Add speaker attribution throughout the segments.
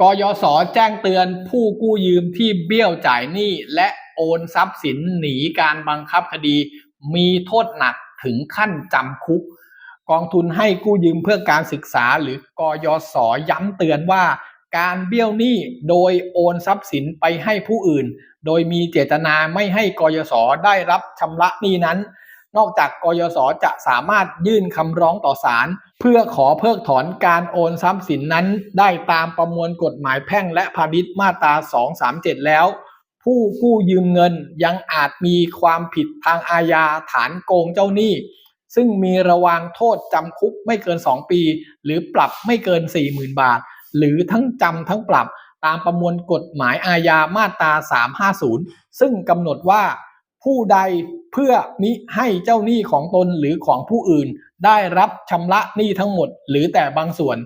Speaker 1: กยศแจ้งเตือนผู้กู้ยืมที่เบี้ยวจ่ายหนี้และโอนทรัพย์สินหนีการบังคับคดี มีโทษหนักถึงขั้นจำคุก กองทุนให้กู้ยืมเพื่อการศึกษาหรือกยศย้ำเตือนว่า การเบี้ยวหนี้โดยโอนทรัพย์สินไปให้ผู้อื่น โดยมีเจตนาไม่ให้กยศได้รับชำระหนี้นั้น นอกจากกยศจะสามารถยื่นคำร้องต่อศาลเพื่อขอเพิกถอนการโอนทรัพย์สินนั้น ได้ตามประมวลกฎหมายแพ่งและพาณิชย์มาตรา 237 แล้ว ผู้กู้ยืมเงินยังอาจมีความผิดทางอาญาฐานโกงเจ้าหนี้ ซึ่งมีระวางโทษจำคุกไม่เกิน 2 ปี หรือปรับไม่เกิน 40,000 บาท หรือทั้งจำทั้งปรับตามประมวลกฎหมายอาญามาตรา 350 ซึ่งกำหนดว่า ผู้ใดเพื่อมิให้เจ้าหนี้ของตนหรือของผู้อื่น ได้รับชำระหนี้ทั้งหมด หรือแต่บางส่วน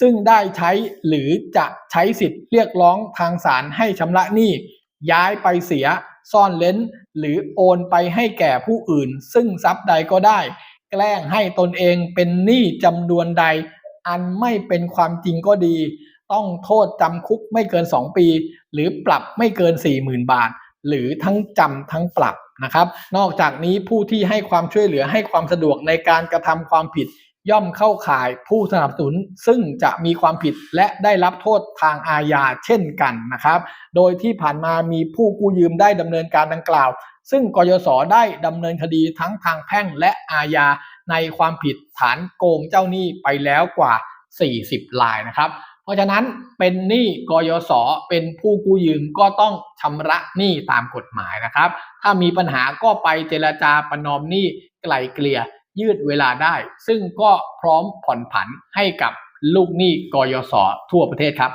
Speaker 1: ซึ่งได้ใช้หรือจะใช้สิทธิ์เรียกร้องทางศาลให้ชำระหนี้ย้ายไปเสีย ซ่อนเล้น หรือโอนไปให้แก่ผู้อื่น ซึ่งทรัพย์ใดก็ได้ แกล้งให้ตนเองเป็นหนี้จำนวนใด อันไม่เป็นความจริงก็ดี ต้องโทษจำคุกไม่เกิน 2 ปี หรือปรับไม่เกิน 40,000 บาท หรือทั้งจำทั้งปรับนะครับ นอกจากนี้ผู้ที่ให้ความช่วยเหลือให้ความสะดวกในการกระทำความผิด ย่อมเข้าข่ายผู้สนับสนุน ซึ่งจะมีความผิดและได้รับโทษทางอาญาเช่นกันนะครับ โดยที่ผ่านมามีผู้กู้ยืมได้ดำเนินการดังกล่าว ซึ่งกยศได้ดำเนินคดีทั้งทางแพ่งและอาญาในความผิดฐานโกงเจ้าหนี้ไปแล้วกว่า 40รายนะครับ เพราะฉะนั้นเป็นหนี้กยศเป็นผู้กู้ยืมก็ต้องชำระหนี้ตามกฎหมายนะครับ ถ้ามีปัญหาก็ไปเจรจาประนอมหนี้ไกล่เกลี่ยยืดเวลาได้ ซึ่งก็พร้อมผ่อนผันให้กับลูกหนี้กยศทั่วประเทศครับ